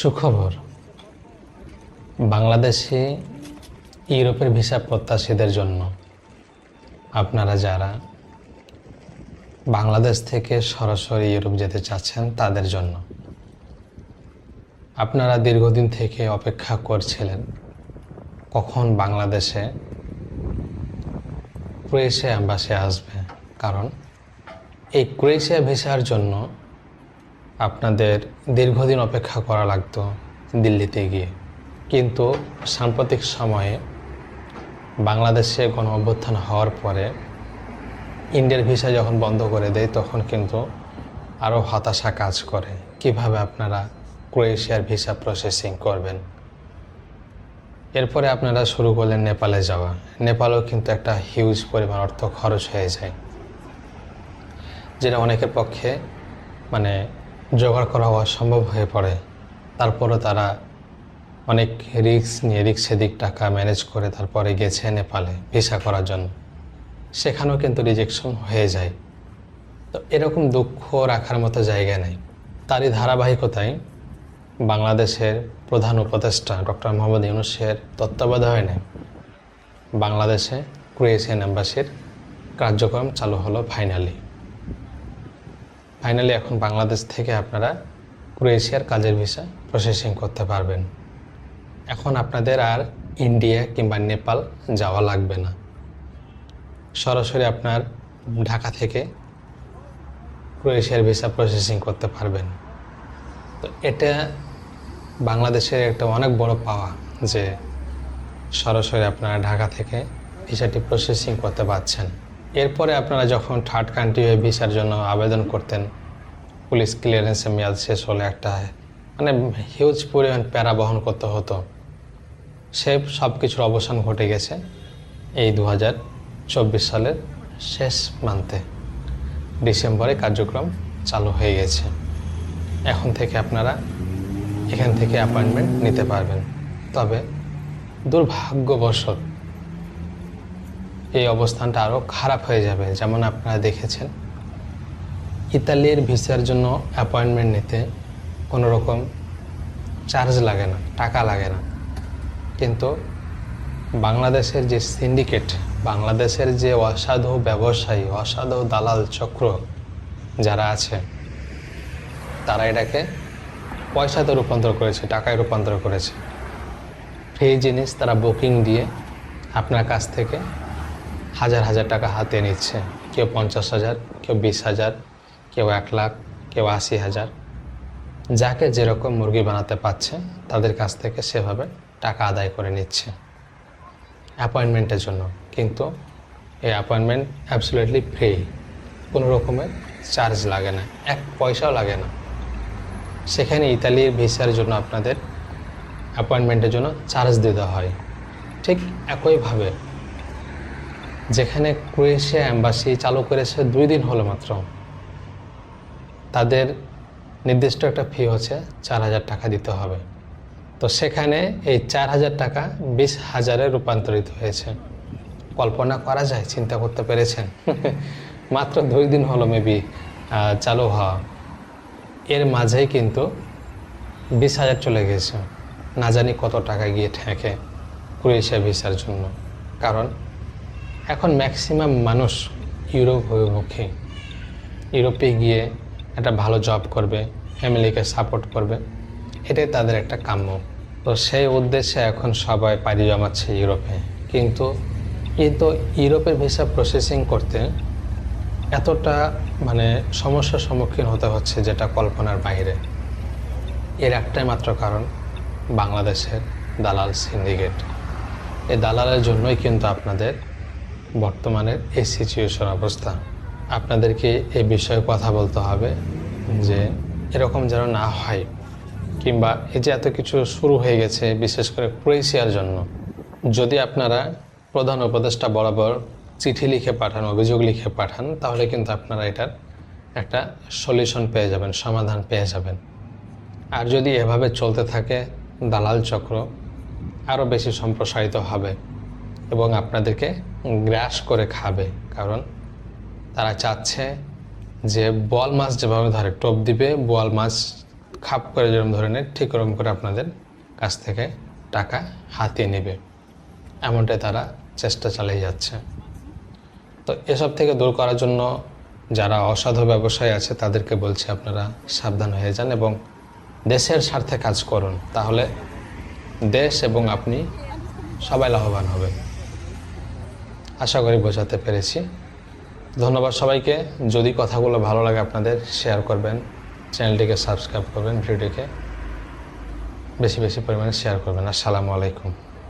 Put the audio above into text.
সুখবর। বাংলাদেশে ইউরোপের ভিসা প্রত্যাশীদের জন্য আপনারা যারা বাংলাদেশ থেকে সরাসরি ইউরোপ যেতে চাচ্ছেন তাদের জন্য আপনারা দীর্ঘদিন থেকে অপেক্ষা করছিলেন কখন বাংলাদেশে ক্রোয়েশিয়া অ্যাম্বাসি আসবে। কারণ এই ক্রোয়েশিয়া ভিসার জন্য আপনাদের দীর্ঘদিন অপেক্ষা করা লাগতো দিল্লিতে গিয়ে। কিন্তু সাম্প্রতিক সময়ে বাংলাদেশে গণ অভ্যুত্থান হওয়ার পরে ইন্ডিয়ার ভিসা যখন বন্ধ করে দেয়, তখন কিন্তু আরও হতাশা কাজ করে। কীভাবে আপনারা ক্রোয়েশিয়ার ভিসা প্রসেসিং করবেন? এরপরে আপনারা শুরু করলেন নেপালে যাওয়া। নেপালেও কিন্তু একটা হিউজ পরিমাণ অর্থ খরচ হয়ে যায়। যেটা অনেকের পক্ষে মানে জোগাড় করা অসম্ভব হয়ে পড়ে। তারপরও তারা অনেক রিক্স নিয়ে রিক্স সেদিক টাকা ম্যানেজ করে তারপরে গেছে নেপালে ভিসা করার জন্য। সেখানেও কিন্তু রিজেকশন হয়ে যায়। তো এরকম দুঃখ রাখার মতো জায়গা নেই। তারই ধারাবাহিকতায় বাংলাদেশের প্রধান উপদেষ্টা ডক্টর মোহাম্মদ ইউনুসের তত্ত্বাবধানে বাংলাদেশে ক্রোয়েশিয়ান অ্যাম্বাসির কার্যক্রম চালু হলো ফাইনালি। ফাইনালি এখন বাংলাদেশ থেকে আপনারা ক্রোয়েশিয়ার কাজের ভিসা প্রসেসিং করতে পারবেন। এখন আপনাদের আর ইন্ডিয়া কিংবা নেপাল যাওয়া লাগবে না। সরাসরি আপনার ঢাকা থেকে ক্রোয়েশিয়ার ভিসা প্রসেসিং করতে পারবেন। তো এটা বাংলাদেশের একটা অনেক বড় পাওয়া যে সরাসরি আপনারা ঢাকা থেকে ভিসাটি প্রসেসিং করতে পারছেন। এরপরে আপনারা যখন থার্ড কান্ট্রি হয়ে ভিসার জন্য আবেদন করতেন, পুলিশ ক্লিয়ারেন্সের মেয়াদ শেষ হলে একটা মানে হিউজ পরিমাণ প্যারা বহন করতে হতো। সে সব কিছুর অবসান ঘটে গেছে এই দু হাজার চব্বিশ সালের শেষ মান্থে। ডিসেম্বরে কার্যক্রম চালু হয়ে গেছে। এখন থেকে আপনারা এখান থেকে অ্যাপয়েন্টমেন্ট নিতে পারবেন। তবে দুর্ভাগ্যবশত এই অবস্থানটা আরও খারাপ হয়ে যাবে, যেমন আপনারা দেখেছেন। ইতালির ভিসার জন্য অ্যাপয়েন্টমেন্ট নিতে কোনো রকম চার্জ লাগে না, টাকা লাগে না। কিন্তু বাংলাদেশের যে সিন্ডিকেট বাংলাদেশের যে অসাধু ব্যবসায়ী, অসাধু দালাল চক্র যারা আছে, তারা এটাকে পয়সাতে রূপান্তর করেছে, টাকায় রূপান্তর করেছে। ফ্রি জিনিস তারা বুকিং দিয়ে আপনার কাছ থেকে হাজার হাজার টাকা হাতে নিচ্ছে। কেউ পঞ্চাশ হাজার, কেউ বিশ হাজার, কেউ এক লাখ, কেউ আশি হাজার। যাকে যেরকম মুরগি বানাতে পারছে, তাদের কাছ থেকে সেভাবে টাকা আদায় করে নিচ্ছে। অ্যাপয়েন্টমেন্টের জন্য। কিন্তু এই অ্যাপয়েন্টমেন্ট অ্যাবসোলিউটলি ফ্রি কোনো রকমের চার্জ লাগে না। এক পয়সাও লাগে না। সেখানে ইতালির ভিসার জন্য আপনাদের অ্যাপয়েন্টমেন্টের জন্য চার্জ দিতে হয়। ঠিক একইভাবে যেখানে ক্রোয়েশিয়া অ্যাম্বাসি চালু করেছে দুই দিন হলো মাত্র। তাদের নির্দিষ্ট একটা ফি হচ্ছে চার হাজার টাকা দিতে হবে। তো সেখানে এই চার হাজার টাকা বিশ হাজারে রূপান্তরিত হয়েছে। কল্পনা করা যায়, চিন্তা করতে পেরেছেন? মাত্র দুই দিন হলো মেবি চালু হওয়া। এর মাঝেই কিন্তু বিশ হাজার চলে গেছে। না জানি কত টাকা গিয়ে ঠেকে ক্রোয়েশিয়া ভিসার জন্য। কারণ এখন ম্যাক্সিমাম মানুষ ইউরোপ অভিমুখী। ইউরোপে গিয়ে একটা ভালো জব করবে ফ্যামিলিকে সাপোর্ট করবে। এটাই তাদের একটা কাম্য। তো সেই উদ্দেশ্যে এখন সবাই পাড়ি জমাচ্ছে ইউরোপে। কিন্তু কিন্তু ইউরোপের ভিসা প্রসেসিং করতে এতটা মানে সমস্যার সম্মুখীন হতে হচ্ছে যেটা কল্পনার বাইরে। এর একটাই মাত্র কারণ বাংলাদেশের দালাল সিন্ডিকেট এই দালালের জন্যই কিন্তু আপনাদের বর্তমানের এই সিচুয়েশন অবস্থা। আপনাদেরকে এ বিষয়ে কথা বলতে হবে যে, এরকম যেন না হয় কিংবা এই যে এত কিছু শুরু হয়ে গেছে, বিশেষ করে ক্রোয়েশিয়ার জন্য। যদি আপনারা প্রধান উপদেষ্টা বরাবর চিঠি লিখে পাঠান, অভিযোগ লিখে পাঠান, তাহলে কিন্তু আপনারা এটার একটা সলিউশন পেয়ে যাবেন, সমাধান পেয়ে যাবেন। আর যদি এভাবে চলতে থাকে, দালাল চক্র আরও বেশি সম্প্রসারিত হবে। এবং আপনাদেরকে গ্রাস করে খাবে। কারণ তারা চাচ্ছে যে বোয়াল মাছ যেভাবে ধরে, টোপ দিবে, বোয়াল মাছ খাপ করে যেরকম ধরনের ঠিক ওরকম করে আপনাদের কাছ থেকে টাকা হাতিয়ে নেবে। এমনটাই তারা চেষ্টা চালিয়ে যাচ্ছে। তো এসব থেকে দূর করার জন্য যারা অসাধু ব্যবসায়ী আছে, তাদেরকে বলছি আপনারা সাবধান হয়ে যান এবং দেশের স্বার্থে কাজ করুন। তাহলে দেশ এবং আপনি সবাই লাভবান হবেন। আশা করি বোঝাতে পেরেছি। ধন্যবাদ সবাইকে। যদি কথাগুলো ভালো লাগে আপনাদের শেয়ার করবেন। চ্যানেলটিকে সাবস্ক্রাইব করবেন, ভিডিওটিকে বেশি বেশি পরিমাণে শেয়ার করবেন। আসসালামু আলাইকুম।